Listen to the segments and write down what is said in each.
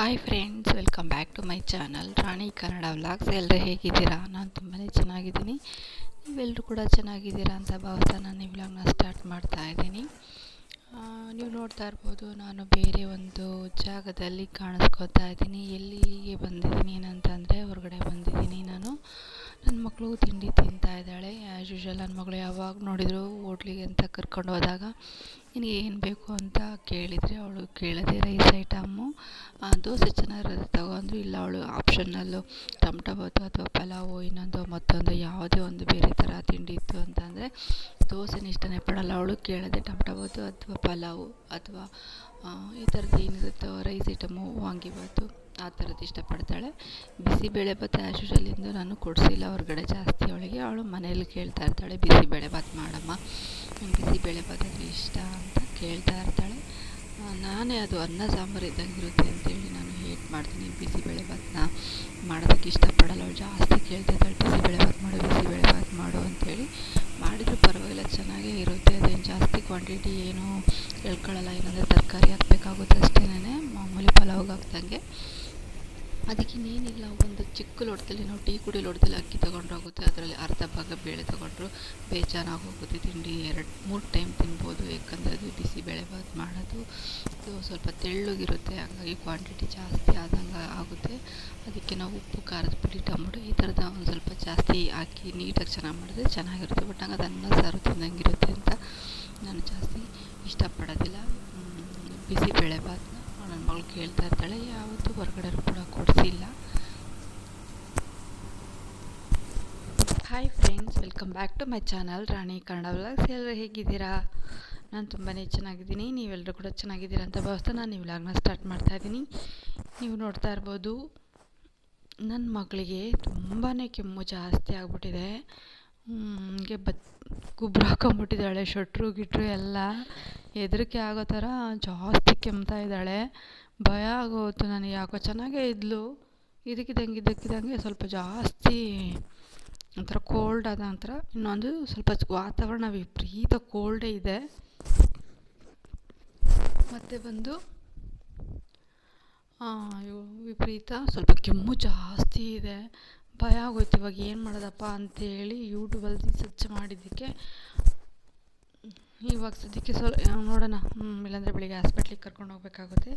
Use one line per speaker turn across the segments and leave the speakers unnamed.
Hi friends welcome back to my channel Rani Kannada vlogs ಎಲ್ಲರೂ ಹೇಗಿದ್ದೀರಾ? ನಾನು ತುಂಬಾ ಚೆನ್ನಾಗಿದ್ದೀನಿ. ನೀವೆಲ್ಲರೂ ಕೂಡ ಚೆನ್ನಾಗಿದ್ದೀರಾ ಅಂತ ಭಾವಿಸ್ತಾ ನಾನು ಈ ವ್ಲಾಗ್ನ ಸ್ಟಾರ್ಟ್ ಮಾಡ್ತಾ ಇದ್ದೀನಿ. ನೀವು ನೋಡ್ತಾ ಇರ್ಬೋದು, ನಾನು ಬೇರೆ ಒಂದು ಜಾಗದಲ್ಲಿ ಕಾಣಿಸ್ಕೊತಾ ಇದ್ದೀನಿ. ಎಲ್ಲಿಗೆ ಬಂದಿದ್ದೀನಿ ಏನಂತಂದರೆ, ಹೊರಗಡೆ ಬಂದಿದ್ದೀನಿ ನಾನು. ನನ್ನ ಮಗಳು ತಿಂಡಿ ತಿಂತಾ ಇದ್ದಾಳೆ. ಆ್ಯಸ್ ಯೂಶಲ್ ನನ್ನ ಮಗಳು ಯಾವಾಗ ನೋಡಿದರೂ ಹೋಟ್ಲಿಗೆ ಅಂತ ಕರ್ಕೊಂಡು ಹೋದಾಗ ನಿನಗೆ ಏನು ಬೇಕು ಅಂತ ಕೇಳಿದರೆ ಅವಳು ಕೇಳದೆ ರೈಸ್ ಐಟಮ್ಮು ದೋಸೆ ಚೆನ್ನಾಗಿರೋದು ತಗೊಂಡ್ರು, ಇಲ್ಲ ಅವಳು ಆಪ್ಷನ್ನಲ್ಲು ಟೊಮ್ಟೊ ಬಾತು ಅಥವಾ ಪಲಾವು, ಇನ್ನೊಂದು ಮತ್ತೊಂದು ಯಾವುದೇ ಒಂದು ಬೇರೆ ಥರ ತಿಂಡಿ ಇತ್ತು ಅಂತಂದರೆ ದೋಸೆನ ಇಷ್ಟನೇ ಪಡೋಲ್ಲ. ಅವಳು ಕೇಳದೆ ಟಮಟೊ ಬಾತು ಅಥವಾ ಪಲಾವು ಅಥವಾ ಈ ಥರದ್ದು ಏನಿರುತ್ತೋ ರೈಸ್ ಐಟಮು ವಾಂಗಿಬಾತು ಆ ಥರದ್ದು ಇಷ್ಟಪಡ್ತಾಳೆ. ಬಿಸಿಬೇಳೆ ಭಾತ್ ಆ್ಯಸ್ ಯೂಶಲಿಂದು ನಾನು ಕೊಡಿಸಿಲ್ಲ. ಹೊರಗಡೆ ಜಾಸ್ತಿ ಅವಳಿಗೆ. ಅವಳು ಮನೇಲಿ ಕೇಳ್ತಾ ಇರ್ತಾಳೆ. ಬಿಸಿಬೇಳೆ ಭಾತ್ ಮಾಡಮ್ಮ. ನಂಗೆ ಬಿಸಿಬೇಳೆ ಭಾತ್ ಅಂದರೆ ಇಷ್ಟ ಅಂತ ಕೇಳ್ತಾ ಇರ್ತಾಳೆ. ನಾನೇ ಅದು ಅನ್ನ ಸಾಂಬಾರು ಇದ್ದಂಗೆ ಇರುತ್ತೆ ಅಂತೇಳಿ ನಾನು ಹೇಟ್ ಮಾಡ್ತೀನಿ. ಬಿಸಿಬೇಳೆ ಭಾತ್ನ ಮಾಡೋದಕ್ಕೆ ಇಷ್ಟಪಡಲ್ಲ. ಅವಳು ಜಾಸ್ತಿ ಕೇಳ್ತಾ ಇದ್ದಾಳೆ ಬಿಸಿಬೇಳೆ ಭಾತ್ ಮಾಡು ಬಿಸಿಬೇಳೆ ಭಾತ್ ಮಾಡು ಅಂತೇಳಿ. ಮಾಡಿದರೂ ಪರವಾಗಿಲ್ಲ. ಚೆನ್ನಾಗೇ ಇರುತ್ತೆ. ಅದೇನು ಜಾಸ್ತಿ ಕ್ವಾಂಟಿಟಿ ಏನು ಎಳ್ಕೊಳ್ಳಲ್ಲ ಏನಂದರೆ ತರಕಾರಿ ಹಾಕಬೇಕಾಗುತ್ತೆ ಅಷ್ಟೇನೆ ಮಾಮೂಲಿ ಪಲಾವ್ಗೆ ಹಾಕ್ದಂಗೆ ಅದಕ್ಕೆ ಇನ್ನೇನಿಲ್ಲ ಒಂದು ಚಿಕ್ಕ ಲೋಟದಲ್ಲಿ ನಾವು ಟೀ ಕುಡಿ ಲೋಟದಲ್ಲಿ ಅಕ್ಕಿ ತಗೊಂಡೋಗುತ್ತೆ ಅದರಲ್ಲಿ ಅರ್ಧ ಭಾಗ ಬೇಳೆ ತೊಗೊಂಡ್ರು ಬೇಜಾನಾಗಿ ಹೋಗುತ್ತೆ ತಿಂಡಿ ಎರಡು ಮೂರು ಟೈಮ್ ತಿನ್ಬೋದು ಯಾಕಂದರೆ ಅದು ಬಿಸಿಬೇಳೆ ಬಾತ್ ಮಾಡೋದು. ಇದು ಸ್ವಲ್ಪ ತೆಳ್ಳಗಿರುತ್ತೆ ಹಾಗಾಗಿ ಕ್ವಾಂಟಿಟಿ ಜಾಸ್ತಿ ಆದಂಗೆ ಆಗುತ್ತೆ. ಅದಕ್ಕೆ ನಾವು ಉಪ್ಪು ಖಾರದ ಪುಡಿ ಟೊಮೊಟೊ ಈ ಥರದ ಒಂದು ಸ್ವಲ್ಪ ಜಾಸ್ತಿ ಹಾಕಿ ನೀಟಾಗಿ ಚೆನ್ನಾಗಿ ಮಾಡಿದ್ರೆ ಚೆನ್ನಾಗಿರುತ್ತೆ. ಬಟ್ ಹಂಗೆ ಅದು ಅನ್ನ ಸಾರು ತಿಂದಂಗಿರುತ್ತೆ ಅಂತ ನಾನು ಜಾಸ್ತಿ ಇಷ್ಟಪಡೋದಿಲ್ಲ. ಮ್, ಮಗಳು ಕೇಳ್ತಾ ಇರ್ತಾಳೆ ಯಾವತ್ತೂ ಹೊರಗಡೆ ಕೂಡ ಕೊಡಿಸಿಲ್ಲ hi friends welcome back to my channel Rani Kannada vlogs ಎಲ್ಲರೂ ಹೇಗಿದ್ದೀರಾ? ನಾನು ತುಂಬಾ ಚೆನ್ನಾಗಿದ್ದೀನಿ. ನೀವೆಲ್ಲರೂ ಕೂಡ ಚೆನ್ನಾಗಿದ್ದೀರಾ ಅಂತ ಭಾವಿಸ್ತಾ ನಾನು ಈ ವ್ಲಾಗ್ನ ಸ್ಟಾರ್ಟ್ ಮಾಡ್ತಾ ಇದ್ದೀನಿ ನೀವು ನೋಡ್ತಾ ಇರ್ಬೋದು ನನ್ನ ಮಗಳಿಗೆ ತುಂಬಾ ಕೆಮ್ಮು ಜಾಸ್ತಿ ಆಗಿಬಿಟ್ಟಿದೆ. ಹಂಗೆ ಬತ್ ಗೊಬ್ಬರ ಹಾಕೊಂಬಿಟ್ಟಿದ್ದಾಳೆ, ಶೊಟ್ರು ಗಿಟ್ರು ಎಲ್ಲ. ಹೆದರಿಕೆ ಆಗೋ ಥರ ಜಾಸ್ತಿ ಕೆಮ್ತಾ ಇದ್ದಾಳೆ. ಭಯ ಆಗೋಯ್ತು ನನಗೆ. ಯಾಕೋ ಚೆನ್ನಾಗೇ ಇದ್ಲು. ಇದಕ್ಕಿದ್ದಂಗೆ ಇದಕ್ಕಿದ್ದಂಗೆ ಸ್ವಲ್ಪ ಜಾಸ್ತಿ ಒಂಥರ ಕೋಲ್ಡ್ ಆದ ನಂತರ ಇನ್ನೊಂದು ಸ್ವಲ್ಪ ವಾತಾವರಣ ವಿಪರೀತ ಕೋಲ್ಡೇ ಇದೆ. ಮತ್ತು ಬಂದು ವಿಪರೀತ ಸ್ವಲ್ಪ ಕೆಮ್ಮು ಜಾಸ್ತಿ ಇದೆ. ಭಯ ಆಗೋಯ್ತು. ಇವಾಗ ಏನು ಮಾಡೋದಪ್ಪ ಅಂತೇಳಿ ಯೂಟ್ಯೂಬಲ್ಲಿ ಸರ್ಚ್ ಮಾಡಿದ್ದಕ್ಕೆ ಇವಾಗ ಸದ್ಯಕ್ಕೆ ಸ್ವಲ್ಪ ನೋಡೋಣ. ಇಲ್ಲಾಂದರೆ ಬೆಳಿಗ್ಗೆ ಹಾಸ್ಪಿಟ್ಲಿಗೆ ಕರ್ಕೊಂಡು ಹೋಗಬೇಕಾಗುತ್ತೆ.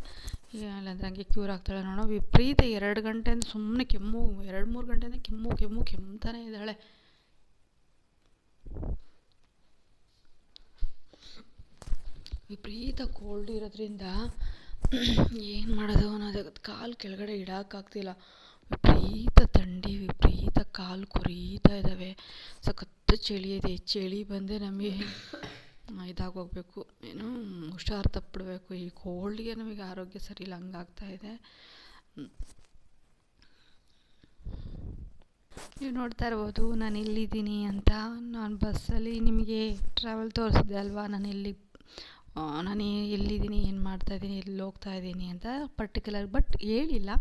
ಇಲ್ಲ- ಇಲ್ಲಾಂದರೆ ಹಂಗೆ ಕ್ಯೂರ್ ಆಗ್ತಾಳೆ ನೋಡೋ. ವಿಪರೀತ ಎರಡು ಗಂಟೆಯಿಂದ ಸುಮ್ಮನೆ ಕೆಮ್ಮು, ಎರಡು ಮೂರು ಗಂಟೆಯಿಂದ ಕೆಮ್ಮು ಕೆಮ್ಮು, ಕೆಮ್ತಾನೆ ಇದ್ದಾಳೆ. ವಿಪರೀತ ಕೋಲ್ಡ್ ಇರೋದ್ರಿಂದ ಏನು ಮಾಡೋದು ಅನ್ನೋದು ಕಾಲು ಕೆಳಗಡೆ ಇಡೋಕ್ಕಾಗ್ತಿಲ್ಲ ವಿಪರೀತ ಥಂಡಿ, ವಿಪರೀತ ಕಾಲು ಕೊರೀತಾ ಇದ್ದಾವೆ. ಸಖತ್ತು ಚಳಿ ಇದೆ. ಚಳಿ ಬಂದರೆ ನಮಗೆ ಇದಾಗೋಗ್ಬೇಕು. ಏನು ಹುಷಾರು ತಪ್ಪಿಡ್ಬೇಕು ಈ ಕೋಲ್ಡ್ಗೆ ನಮಗೆ ಆರೋಗ್ಯ ಸರಿ ಇಲ್ಲ, ಹಂಗಾಗ್ತಾ ಇದೆ. ನೀವು ನೋಡ್ತಾ ಇರ್ಬೋದು, ನಾನು ಎಲ್ಲಿದ್ದೀನಿ ಅಂತ. ನಾನು ಬಸ್ಸಲ್ಲಿ ನಿಮಗೆ ಟ್ರಾವೆಲ್ ತೋರಿಸಿದೆ ಅಲ್ವಾ? ನಾನು ಎಲ್ಲಿ ನಾನು ಎಲ್ಲಿದ್ದೀನಿ, ಏನು ಮಾಡ್ತಾಯಿದ್ದೀನಿ ಎಲ್ಲಿ ಹೋಗ್ತಾ ಇದ್ದೀನಿ ಅಂತ ಪರ್ಟಿಕ್ಯುಲರ್ ಬಟ್ ಹೇಳಿಲ್ಲ.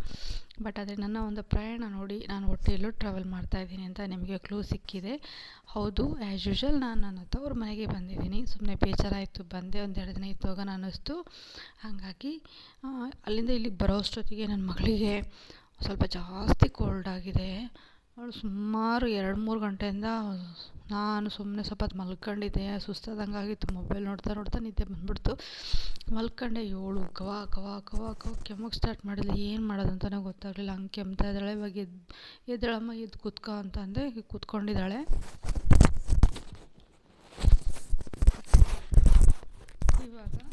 ಬಟ್ ಆದರೆ ನನ್ನ ಒಂದು ಪ್ರಯಾಣ ನೋಡಿ ನಾನು ಹೊಟ್ಟೆಯಲ್ಲೂ ಟ್ರಾವೆಲ್ ಮಾಡ್ತಾ ಇದ್ದೀನಿ ಅಂತ ನಿಮಗೆ ಕ್ಲೂ ಸಿಕ್ಕಿದೆ. ಹೌದು ಆ್ಯಸ್ ಯೂಶಲ್ ನಾನು ನನ್ನ ತವ್ರ ಮನೆಗೆ ಬಂದಿದ್ದೀನಿ. ಸುಮ್ಮನೆ ಬೇಜಾರಾಯಿತು, ಬಂದೆ ಒಂದೆರಡು ದಿನ ಇತ್ತು ಹೋಗೋಣ ಅನ್ನಿಸ್ತು. ಹಾಗಾಗಿ ಅಲ್ಲಿಂದ ಇಲ್ಲಿಗೆ ಬರೋ ಅಷ್ಟೊತ್ತಿಗೆ ನನ್ನ ಮಗಳಿಗೆ ಸ್ವಲ್ಪ ಜಾಸ್ತಿ ಕೋಲ್ಡ್ ಆಗಿದೆ. ಅವಳು ಸುಮಾರು ಎರಡು ಮೂರು ಗಂಟೆಯಿಂದ ನಾನು ಸುಮ್ಮನೆ ಸ್ವಲ್ಪ ಹೊತ್ತು ಮಲ್ಕೊಂಡಿದ್ದೆ, ಸುಸ್ತಾದಂಗೆ ಆಗಿತ್ತು ಮೊಬೈಲ್ ನೋಡ್ತಾ ನೋಡ್ತಾ ನಿದ್ದೆ ಬಂದ್ಬಿಡ್ತು. ಮಲ್ಕೊಂಡೆ ಏಳು ಕವಾ ಕವಾ ಕವಾ ಕವಾ ಕೆಮ್ಮಕ್ಕೆ ಸ್ಟಾರ್ಟ್ ಮಾಡಿದ್ಲು. ಏನು ಮಾಡೋದಂತಲೇ ಗೊತ್ತಾಗಲಿಲ್ಲ. ಹಂಗೆ ಕೆಮ್ತಾ ಇದ್ದಾಳೆ. ಇವಾಗ ಎದ್ದು ಎದ್ದೇಳಮ್ಮ ಎದ್ದು ಕೂತ್ಕೊ ಅಂತ ಅಂದೆ. ಕೂತ್ಕೊಂಡಿದ್ದಾಳೆ. ಇವಾಗ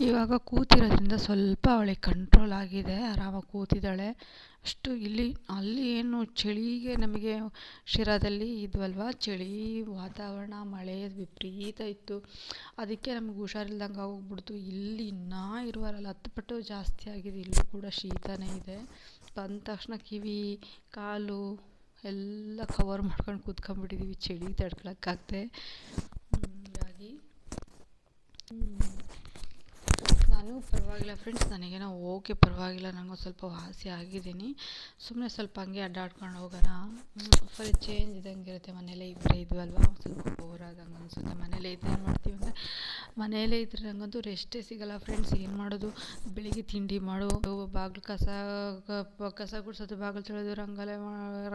ಇವಾಗ ಕೂತಿರೋದ್ರಿಂದ ಸ್ವಲ್ಪ ಅವಳಿಗೆ ಕಂಟ್ರೋಲ್ ಆಗಿದೆ. ಆರಾಮಾಗಿ ಕೂತಿದ್ದಾಳೆ. ಅಷ್ಟು ಇಲ್ಲಿ, ಅಲ್ಲಿ ಏನು ಚಳಿಗೆ ನಮಗೆ ಶಿರಾದಲ್ಲಿ ಇದ್ವಲ್ವ? ಚಳಿ, ವಾತಾವರಣ, ಮಳೆ ವಿಪರೀತ ಇತ್ತು. ಅದಕ್ಕೆ ನಮ್ಗೆ ಹುಷಾರಿಲ್ದಂಗೆ ಆಗೋಗ್ಬಿಡ್ತು ಇಲ್ಲಿ ನಾ ಇರುವಾರಲ್ಲ ಹತ್ತು ಪಟ್ಟು ಜಾಸ್ತಿ ಆಗಿದೆ. ಇಲ್ಲೂ ಕೂಡ ಶೀತನೇ ಇದೆ. ಬಂದ ತಕ್ಷಣ ಕಿವಿ, ಕಾಲು ಎಲ್ಲ ಕವರ್ ಮಾಡ್ಕೊಂಡು ಕೂತ್ಕೊಂಡ್ಬಿಟ್ಟಿದ್ದೀವಿ ಚಳಿ ತಡ್ಕೊಳಕ್ಕಾಗ್ದೆ. ಹೀಗಾಗಿ ನನಗೂ ಪರವಾಗಿಲ್ಲ ಫ್ರೆಂಡ್ಸ್ ನನಗೇನೋ ಓಕೆ ಪರವಾಗಿಲ್ಲ ನನಗೂ ಸ್ವಲ್ಪ ವಾಸಿ ಆಗಿದ್ದೀನಿ. ಸುಮ್ಮನೆ ಸ್ವಲ್ಪ ಹಂಗೆ ಅಡ್ಡಾಡ್ಕೊಂಡು ಹೋಗೋಣ. ಫುಲ್ ಚೇಂಜ್ ಇದ್ದಂಗೆ ಇರುತ್ತೆ ಮನೇಲೇ ಇಬ್ಬರೇ ಇದ್ವಲ್ವಾ ಸ್ವಲ್ಪ ಬೋರ್ ಆದಂಗೆ ಅನಿಸುತ್ತೆ. ಮನೇಲೇ ಇದ್ದು ಏನು ಮಾಡ್ತೀವಿ ಅಂದರೆ, ಮನೇಲೇ ಇದ್ದರೆ ನನಗಂತೂ ರೆಸ್ಟೇ ಸಿಗೋಲ್ಲ ಫ್ರೆಂಡ್ಸ್ ಏನು ಮಾಡೋದು? ಬೆಳಿಗ್ಗೆ ತಿಂಡಿ ಮಾಡು. ಬಾಗಿಲು ಕಸ ಕಸ ಗುಡಿಸೋದು, ಬಾಗಿಲು ತೊಳೆದು, ರಂಗೋಲೆ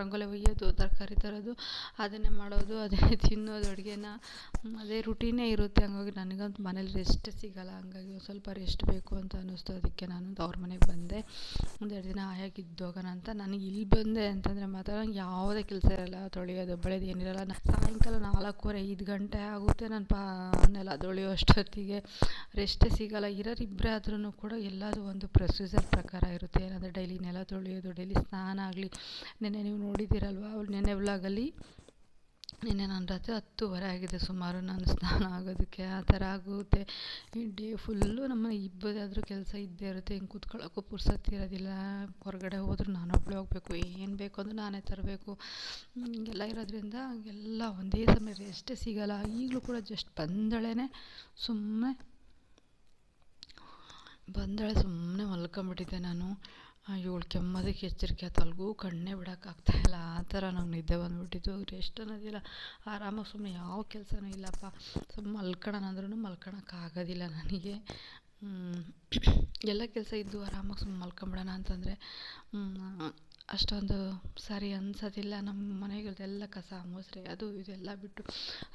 ರಂಗೋಲಿ ಒಯ್ಯೋದು, ತರಕಾರಿ ತರೋದು, ಅದನ್ನೇ ಮಾಡೋದು, ಅದೇ ತಿನ್ನೋದು, ಅಡುಗೆನ. ಅದೇ ರುಟೀನೇ ಇರುತ್ತೆ. ಹಂಗಾಗಿ ನನಗಂತೂ ಮನೇಲಿ ರೆಸ್ಟ್ ಸಿಗೋಲ್ಲ. ಹಂಗಾಗಿ ಸ್ವಲ್ಪ ರೆಸ್ಟ್ ಬೇಕು ಅಂತ ಅನ್ನಿಸ್ತು. ಅದಕ್ಕೆ ನಾನು ಅವ್ರ ಮನೆಗೆ ಬಂದೆ. ಒಂದೆರಡು ದಿನ ಆಯಾಗಿದ್ದು ಹೋಗೋಣ ಅಂತ ನನಗೆ ಇಲ್ಲಿ ಬಂದೆ ಅಂತಂದರೆ ಮಾತ್ರ ನಂಗೆ ಯಾವುದೇ ಕೆಲಸ ಇರಲ್ಲ, ತೊಳೆಯೋದು, ಬಳೆದು ಏನಿರಲ್ಲ. ನಾನು ಸಾಯಂಕಾಲ ನಾಲ್ಕೂವರೆ, ಐದು ಗಂಟೆ ಆಗುತ್ತೆ ನಾನು ಪಾ ತೊಳೆಯೋ ಅಷ್ಟೊತ್ತಿಗೆ. ರೆಸ್ಟೇ ಸಿಗೋಲ್ಲ. ಇರೋರು ಆದ್ರೂ ಕೂಡ ಎಲ್ಲದೂ ಒಂದು ಪ್ರೊಸೀಜರ್ ಪ್ರಕಾರ ಇರುತ್ತೆ. ಏನಂದರೆ ಡೈಲಿ ನೆಲ ತೊಳೆಯೋದು, ಡೈಲಿ ಸ್ನಾನ ಆಗಲಿ. ನೆನ್ನೆ ನೀವು ನೋಡಿದ್ದೀರಲ್ವ ಅವ್ಳು ನೆನ್ನೆ ವ್ಲಾಗಲ್ಲಿ ನಿನ್ನೆ ನಾನು ರಾತ್ರಿ ಹತ್ತುವರೆ ಆಗಿದೆ ಸುಮಾರು, ನಾನು ಸ್ನಾನ ಆಗೋದಕ್ಕೆ ಆ ಥರ ಆಗುತ್ತೆ. ಈ ಡೇ ಫುಲ್ಲು ನಮ್ಮ ಇಬ್ಬರಾದರೂ ಕೆಲಸ ಇದ್ದೇ ಇರುತ್ತೆ, ಹಿಂಗೆ ಕುತ್ಕೊಳ್ಳೋಕ್ಕೂ ಪುರ್ಸತ್ತು ಇರೋದಿಲ್ಲ. ಹೊರಗಡೆ ಹೋದ್ರೂ ನಾನೊಬ್ಬಳೇ ಹೋಗಬೇಕು, ಏನು ಬೇಕು ಅಂದರೂ ನಾನೇ ತರಬೇಕು. ಹಿಂಗೆಲ್ಲ ಇರೋದ್ರಿಂದ ಎಲ್ಲ ಒಂದೇ ಸಮಯ ರೆಸ್ಟೇ ಸಿಗೋಲ್ಲ. ಈಗಲೂ ಕೂಡ ಜಸ್ಟ್ ಬಂದಳೇ ಸುಮ್ಮನೆ ಬಂದಳೆ ಸುಮ್ಮನೆ ಮಲ್ಕೊಂಬಿಟ್ಟಿದ್ದೆ ನಾನು. ಇವಳು ಕೆಮ್ಮದಕ್ಕೆ ಎಚ್ಚರಿಕೆ ಆಯ್ತು ಅಲ್ಗೂ ಕಣ್ಣೇ ಬಿಡೋಕ್ಕಾಗ್ತಾಯಿಲ್ಲ ಆ ಥರ ನಂಗೆ ನಿದ್ದೆ ಬಂದುಬಿಟ್ಟಿತ್ತು. ರೆಸ್ಟ್ ಅನ್ನೋದಿಲ್ಲ ಆರಾಮಾಗಿ ಸುಮ್ಮನೆ ಯಾವ ಕೆಲಸನೂ ಇಲ್ಲಪ್ಪ. ಸುಮ್ಮನೆ ಮಲ್ಕೊಳ್ಳೋಣ ಅಂದ್ರೂ ನನಗೆ. ಎಲ್ಲ ಕೆಲಸ ಇದ್ದು ಆರಾಮಾಗಿ ಸುಮ್ಮನೆ ಮಲ್ಕೊಂಬಿಡೋಣ ಅಂತಂದರೆ ಅಷ್ಟೊಂದು ಸರಿ ಅನ್ಸೋದಿಲ್ಲ ನಮ್ಮ ಮನೆಗಳದೆಲ್ಲ ಕಸ ಮುಸ್ರೆ ಅದು ಇದೆಲ್ಲ ಬಿಟ್ಟು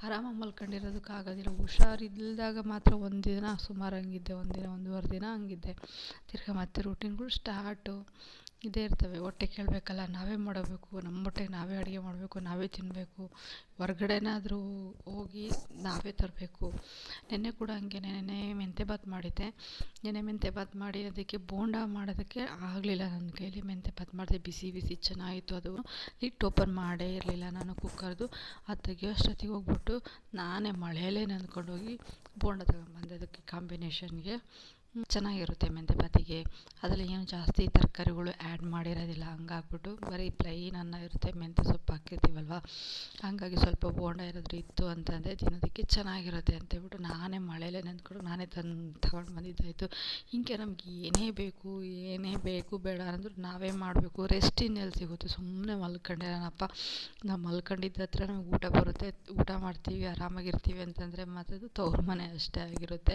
ಆರಾಮಾಗಿ ಮಲ್ಕೊಂಡಿರೋದಕ್ಕಾಗೋದಿಲ್ಲ ಹುಷಾರಿಲ್ದಾಗ ಮಾತ್ರ ಒಂದು ದಿನ ಸುಮಾರು ಹಂಗಿದ್ದೆ, ಒಂದು ದಿನ ಒಂದೂವರೆ ದಿನ ಹಂಗಿದ್ದೆ. ತಿರ್ಗಿ ಮತ್ತೆ ರೂಟೀನ್ಗಳು ಸ್ಟಾರ್ಟು ಇದೇ ಇರ್ತವೆ. ಹೊಟ್ಟೆ ಕೇಳಬೇಕಲ್ಲ, ನಾವೇ ಮಾಡಬೇಕು. ನಮ್ಮ ಹೊಟ್ಟೆಗೆ ನಾವೇ ಅಡುಗೆ ಮಾಡಬೇಕು, ನಾವೇ ತಿನ್ನಬೇಕು ಹೊರ್ಗಡೆನಾದ್ರೂ ಹೋಗಿ ನಾವೇ ತರಬೇಕು. ನೆನ್ನೆ ಕೂಡ ಹಂಗೆ, ನೆನ್ನೆ ಮೆಂತ್ಯ ಬಾತ್ ಮಾಡಿದ್ದೆ. ನೆನ್ನೆ ಮೆಂತ್ಯ ಬಾತ್ ಮಾಡಿ ಅದಕ್ಕೆ ಬೋಂಡ ಮಾಡೋದಕ್ಕೆ ಆಗಲಿಲ್ಲ ನನ್ನ ಕೈಲಿ ಮೆಂತ್ಯ ಬಾತ್ ಮಾಡಿದೆ, ಬಿಸಿ ಬಿಸಿ, ಚೆನ್ನಾಗಿತ್ತು ಅದು. ಲಿಟ್ ಓಪನ್ ಮಾಡೇ ಇರಲಿಲ್ಲ ನಾನು ಕುಕ್ಕರ್ದು. ಅದು ತೆಗಿಯೋ ಅಷ್ಟೊತ್ತಿಗೆ ಹೋಗ್ಬಿಟ್ಟು ನಾನೇ ಮಳೆಯಲ್ಲೇ ನೆಂದ್ಕೊಂಡೋಗಿ ಬೋಂಡ ತಗೊಂಬಂದೆ ಅದಕ್ಕೆ ಕಾಂಬಿನೇಷನ್ಗೆ. ಚೆನ್ನಾಗಿರುತ್ತೆ ಮೆಂತೆ ಬಾತಿಗೆ ಅದರಲ್ಲಿ ಏನು ಜಾಸ್ತಿ ತರಕಾರಿಗಳು ಆ್ಯಡ್ ಮಾಡಿರೋದಿಲ್ಲ. ಹಂಗಾಗ್ಬಿಟ್ಟು ಬರೀ ಪ್ಲೈನ್ ಅನ್ನ ಇರುತ್ತೆ. ಮೆಂತ್ಯ ಸೊಪ್ಪು ಹಾಕಿರ್ತೀವಲ್ವ ಹಂಗಾಗಿ ಸ್ವಲ್ಪ ಬೋಂಡ ಏನಾದರೂ ಇತ್ತು ಅಂತಂದರೆ ತಿನ್ನೋದಕ್ಕೆ ಚೆನ್ನಾಗಿರುತ್ತೆ ಅಂತೇಳ್ಬಿಟ್ಟು ನಾನೇ ಮಳೆಯಲ್ಲೇ ನೆಂದ್ಕೊಂಡು ನಾನೇ ತಂದು ತಗೊಂಡು ಬಂದಿದ್ದಾಯಿತು. ಹಿಂಗೆ ನಮ್ಗೆ ಏನೇ ಬೇಕು ಏನೇ ಬೇಕು, ಬೇಡ ಅಂದರೂ ನಾವೇ ಮಾಡಬೇಕು. ರೆಸ್ಟ್ ಇನ್ನೆಲ್ಲಿ ಸಿಗುತ್ತೆ? ಸುಮ್ಮನೆ ಮಲ್ಕೊಂಡಿರೋಣಪ್ಪ ನಾವು ಮಲ್ಕೊಂಡಿದ್ದ ಹತ್ರ ನಮ್ಗೆ ಊಟ ಬರುತ್ತೆ. ಊಟ ಮಾಡ್ತೀವಿ, ಆರಾಮಾಗಿರ್ತೀವಿ ಅಂತಂದರೆ ಅದು ತವ್ರ ಮನೆ ಅಷ್ಟೇ ಆಗಿರುತ್ತೆ.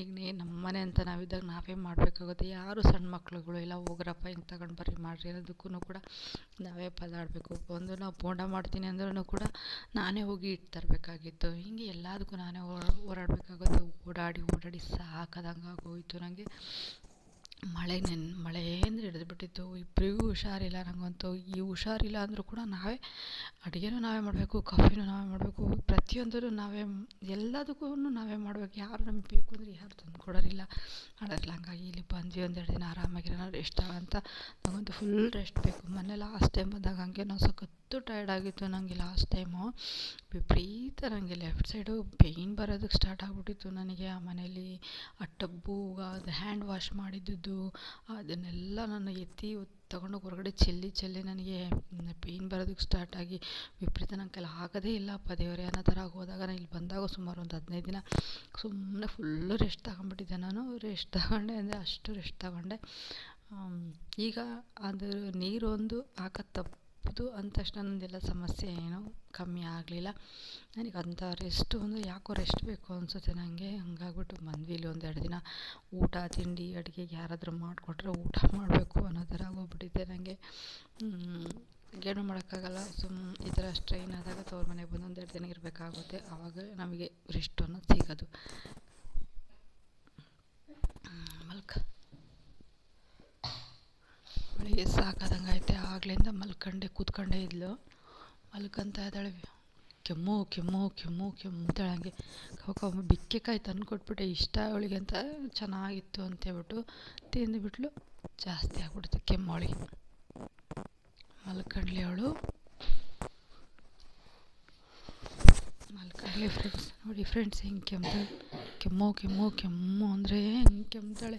ಈಗ ನೇ ನಮ್ಮ ಮನೆ ಅಂತ ನಾವಿದ್ದಾಗ ನಾವೇ ಮಾಡಬೇಕಾಗುತ್ತೆ. ಯಾರು ಸಣ್ಣ ಮಕ್ಳುಗಳು ಇಲ್ಲ, ಹೋಗ್ರಪ್ಪ ಹಿಂಗೆ ತಗೊಂಡು ಬರ್ರಿ ಮಾಡಿರಿ ಅನ್ನೋದಕ್ಕೂ ಕೂಡ ನಾವೇ ಪದಾಡಬೇಕು ಒಂದು ನಾವು ಬೋಂಡ ಮಾಡ್ತೀನಿ ಅಂದ್ರೂ ಕೂಡ ನಾನೇ ಹೋಗಿ ಇಟ್ಟು ತರಬೇಕಾಗಿತ್ತು. ಹಿಂಗೆ ಎಲ್ಲದಕ್ಕೂ ನಾನೇ ಓಡಾಡಬೇಕಾಗುತ್ತೆ. ಓಡಾಡಿ ಓಡಾಡಿ ಸಾಕಾದಂಗೆ ಆಗೋಯಿತು ನನಗೆ ಮಳೆ ನೆನ್, ಮಳೆ ಅಂದರೆ ಹಿಡಿದ್ಬಿಟ್ಟಿತ್ತು ಇಬ್ಬರಿಗೂ ಹುಷಾರಿಲ್ಲ ನನಗಂತೂ ಈ ಹುಷಾರಿಲ್ಲ ಅಂದರೂ ಕೂಡ ನಾವೇ ಅಡುಗೆನೂ ನಾವೇ ಮಾಡಬೇಕು, ಕಾಫಿನೂ ನಾವೇ ಮಾಡಬೇಕು ಪ್ರತಿಯೊಂದೂ ನಾವೇ ಎಲ್ಲದಕ್ಕೂ ನಾವೇ ಮಾಡಬೇಕು. ಯಾರು ನಮಗೆ ಬೇಕು ಅಂದರೆ ಯಾರು ತಂದು ಕೊಡೋರಿಲ್ಲ. ಮಾಡೋರಿಲ್ಲ ಹಂಗಾಗಿ ಇಲ್ಲಿ ಬಂದ್ವಿ, ಒಂದೆರಡು ದಿನ ಆರಾಮಾಗಿರೋಣ ರೆಸ್ಟ್ ಅಂತ ನನಗಂತೂ ಫುಲ್ ರೆಸ್ಟ್ ಬೇಕು. ಮೊನ್ನೆ ಲಾಸ್ಟ್ ಟೈಮ್ ಬಂದಾಗ ಹಂಗೆ ನಾವು ಸಖತ್ತು ಟೈರ್ಡ್ ಆಗಿತ್ತು ನನಗೆ ಲಾಸ್ಟ್ ಟೈಮು ವಿಪರೀತ ನನಗೆ ಲೆಫ್ಟ್ ಸೈಡು ಪೇಯ್ನ್ ಬರೋದಕ್ಕೆ ಸ್ಟಾರ್ಟ್ ಆಗಿಬಿಟ್ಟಿತ್ತು ನನಗೆ. ಆ ಮನೇಲಿ ಆ ಟಬ್ಬು ಅದು ಹ್ಯಾಂಡ್ ವಾಶ್ ಮಾಡಿದ್ದು ಅದನ್ನೆಲ್ಲ ನಾನು ಎತ್ತಿ ತಗೊಂಡೋಗಿ ಹೊರಗಡೆ ಚೆಲ್ಲಿ ಚೆಲ್ಲಿ ನನಗೆ ಪೇಯ್ನ್ ಬರೋದಕ್ಕೆ ಸ್ಟಾರ್ಟ್ ಆಗಿ ವಿಪರೀತ ನನ್ನ ಕೈಲಿ ಆಗೋದೇ ಇಲ್ಲಪ್ಪ ದೇವರೇ. ಅನ್ನೋ ಥರ ಹೋದಾಗ ನಾನು ಇಲ್ಲಿ ಬಂದಾಗ ಸುಮಾರು ಒಂದು ಹದಿನೈದು ದಿನ ಸುಮ್ಮನೆ ಫುಲ್ಲು ರೆಸ್ಟ್ ತಗೊಂಡ್ಬಿಟ್ಟಿದ್ದೆ ನಾನು. ರೆಸ್ಟ್ ತಗೊಂಡೆ ಅಂದರೆ ಅಷ್ಟು ರೆಸ್ಟ್ ತಗೊಂಡೆ. ಈಗ ಅದು ನೀರೊಂದು ಹಾಕೋದು ತಪ್ಪದು ಅಂದ ತಕ್ಷಣ ನನ್ನದೆಲ್ಲ ಸಮಸ್ಯೆ ಏನೂ ಕಮ್ಮಿ ಆಗಲಿಲ್ಲ. ನನಗೆ ಅಂಥ ರೆಸ್ಟು ಅಂದರೆ ಯಾಕೋ ರೆಸ್ಟ್ ಬೇಕು ಅನಿಸುತ್ತೆ ನನಗೆ ಹಂಗಾಗ್ಬಿಟ್ಟು ಬಂದ್ವಿ ಇಲ್ಲಿ ಎರಡು ದಿನ. ಊಟ, ತಿಂಡಿ, ಅಡುಗೆಗೆ ಯಾರಾದರೂ ಮಾಡಿಕೊಟ್ರೆ ಊಟ ಮಾಡಬೇಕು ಅನ್ನೋ ಥರ ಆಗೋಗ್ಬಿಟ್ಟಿದೆ ನನಗೆ ಏನು ಮಾಡೋಕ್ಕಾಗಲ್ಲ. ಸುಮ್ ಈ ಥರ ಸ್ಟ್ರೈನ್ ಆದಾಗ ತವ್ರ ಮನೆಗೆ ಬಂದು ಒಂದೆರಡು ದಿನ ಇರಬೇಕಾಗುತ್ತೆ. ಆವಾಗ ನಮಗೆ ರೆಸ್ಟ್ ಅನ್ನೋದು ಸಿಗೋದು. ಮಲ್ಕ. ಬೆಳಿಗ್ಗೆ ಸಾಕಾದಂಗೆ ಐತೆ ಆಗ್ಲಿಂದ ಮಲ್ಕೊಂಡೆ, ಕೂತ್ಕೊಂಡೇ ಇದ್ಲು. ಮಲ್ಕೊಂತ ಇದ್ದಾಳೆ. ಕೆಮ್ಮು ಕೆಮ್ಮು ಕೆಮ್ಮು ಕೆಮ್ಮುತ್ತಾಳೆ ಹಂಗೆ. ಕವ ಬಿಕ್ಕೆಕಾಯಿ ತಂದು ಕೊಟ್ಬಿಟ್ಟೆ ಇಷ್ಟ ಅವಳಿಗೆ ಅಂತ ಚೆನ್ನಾಗಿತ್ತು ಅಂತೇಳ್ಬಿಟ್ಟು ತಿಂದುಬಿಟ್ಲು. ಜಾಸ್ತಿ ಆಗ್ಬಿಡ್ತು ಕೆಮ್ಮು ಅವಳಿಗೆ. ಮಲ್ಕೊಂಡ್ಲಿ ಅವಳು. ಮಲ್ಕೊಂಡ್ಲಿ ಫ್ರೆಂಡ್ಸ್ ನೋಡಿ ಫ್ರೆಂಡ್ಸ್ ಹೆಂಗೆ ಕೆಮ್ಮು ಕೆಮ್ಮು ಕೆಮ್ಮು ಅಂದರೆ ಹೆಂಗೆ ಕೆಮ್ತಾಳೆ.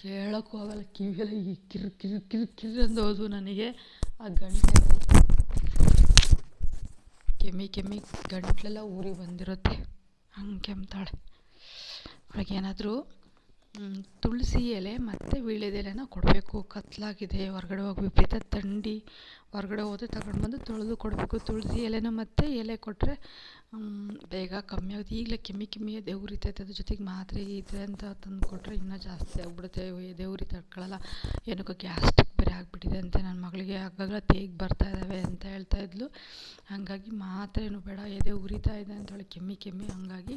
ಕೇಳೋಕ್ಕೂ ಆಗಲ್ಲ. ಕಿವಿಯೆಲ್ಲ ಈ ಕಿರು ಕಿರು ಕಿರು ಕಿರು ಅಂದೋದು ನನಗೆ. ಆ ಗಂಟೆ ಕೆಮ್ಮಿ ಕೆಮ್ಮಿ ಗಂಟ್ಲೆಲ್ಲ ಊರಿಗೆ ಬಂದಿರುತ್ತೆ. ಹಂಗೆ ಕೆಮ್ತಾಳೆ. ಅವಳಿಗೆ ಏನಾದರೂ ತುಳಸಿ ಎಲೆ ಮತ್ತು ವೀಳ್ಯದೆಲೆನ ಕೊಡಬೇಕು. ಕತ್ತಲಾಗಿದೆ ಹೊರ್ಗಡೆ ಹೋಗಿ ವಿಪರೀತ ಥಂಡಿ. ಹೊರ್ಗಡೆ ಹೋದ್ರೆ ತಗೊಂಡು ಬಂದು ತೊಳೆದು ಕೊಡಬೇಕು. ತುಳಸಿ ಎಲೆನ ಮತ್ತು ಎಲೆ ಕೊಟ್ಟರೆ ಬೇಗ ಕಮ್ಮಿ ಆಗುತ್ತೆ. ಈಗಲೇ ಕೆಮ್ಮಿ ಕೆಮ್ಮಿ ಎದೆ ಉರಿತೈತೆ ಅದ್ರ ಜೊತೆಗೆ ಮಾತ್ರೆ ಇದೆ ಅಂತ ತಂದು ಕೊಟ್ಟರೆ ಇನ್ನೂ ಜಾಸ್ತಿ ಆಗಿಬಿಡುತ್ತೆ. ಎದೆ ಉರಿ ತಡ್ಕೊಳ್ಳಲ್ಲ ಏನಕ್ಕೂ ಗ್ಯಾಸ್ಟಿಕ್ ಬೇರೆ ಆಗಿಬಿಟ್ಟಿದೆ ಅಂತ ನನ್ನ ಮಗಳಿಗೆ ಆಗಾಗ ತೇಗ್ ಬರ್ತಾ ಇದ್ದಾವೆ ಅಂತ ಹೇಳ್ತಾ ಇದ್ಲು. ಹಾಗಾಗಿ ಮಾತ್ರೆನೂ ಬೇಡ. ಎದೆ ಉರಿತಾ ಇದೆ ಅಂತ ಹೇಳಿ ಕೆಮ್ಮಿ ಕೆಮ್ಮಿ ಹಾಗಾಗಿ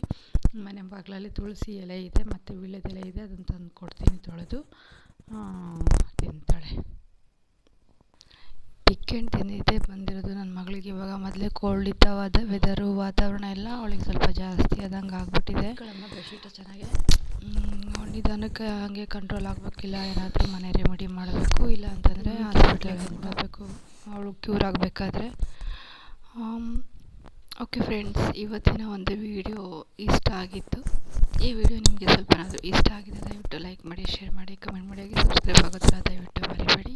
ಮನೆ ಬಾಗಿಲಲ್ಲಿ ತುಳಸಿ ಎಲೆ ಇದೆ, ಮತ್ತು ವೀಳ್ಯದೆಲೆ ಇದೆ. ಅದನ್ನು ತಂದು ಕೊಡ್ತೀನಿ ತೊಳೆದು ತಿಂತಾಳೆ. ಚಿಕನ್ ತಿಂದಿದ್ದೆ ಬಂದಿರೋದು ನನ್ನ ಮಗಳಿಗೆ ಇವಾಗ. ಮೊದಲೇ ಕೋಲ್ಡ್ ಇದ್ದವಾದ ವೆದರು ವಾತಾವರಣ ಎಲ್ಲ ಅವಳಿಗೆ ಸ್ವಲ್ಪ ಜಾಸ್ತಿ ಆದಂಗೆ ಆಗ್ಬಿಟ್ಟಿದೆ. ಬೆಡ್ಶೀಟು ಚೆನ್ನಾಗಿದೆ. ನಿಧಾನಕ್ಕೆ ಹಾಗೆ ಕಂಟ್ರೋಲ್ ಆಗಬೇಕಿಲ್ಲ ಏನಾದರೂ ಮನೆ ರೆಮಿಡಿ ಮಾಡಬೇಕು ಇಲ್ಲ ಅಂತಂದರೆ ಹಾಸ್ಪಿಟ್ಲಿಗೆ ಹೋಗಬೇಕು. ಅವಳು ಕ್ಯೂರ್ ಆಗಬೇಕಾದ್ರೆ. ಓಕೆ ಫ್ರೆಂಡ್ಸ್ ಇವತ್ತಿನ ಒಂದು ವಿಡಿಯೋ ಇಷ್ಟ ಆಗಿತ್ತು. ಈ ವಿಡಿಯೋ ನಿಮಗೆ ಸ್ವಲ್ಪನಾದರೂ ಇಷ್ಟ ಆಗಿದೆ, ದಯವಿಟ್ಟು ಲೈಕ್ ಮಾಡಿ ಶೇರ್ ಮಾಡಿ ಕಮೆಂಟ್ ಮಾಡಿ ಸಬ್ಸ್ಕ್ರೈಬ್ ಆಗೋದ್ರ ದಯವಿಟ್ಟು ಮರಿಬೇಡಿ.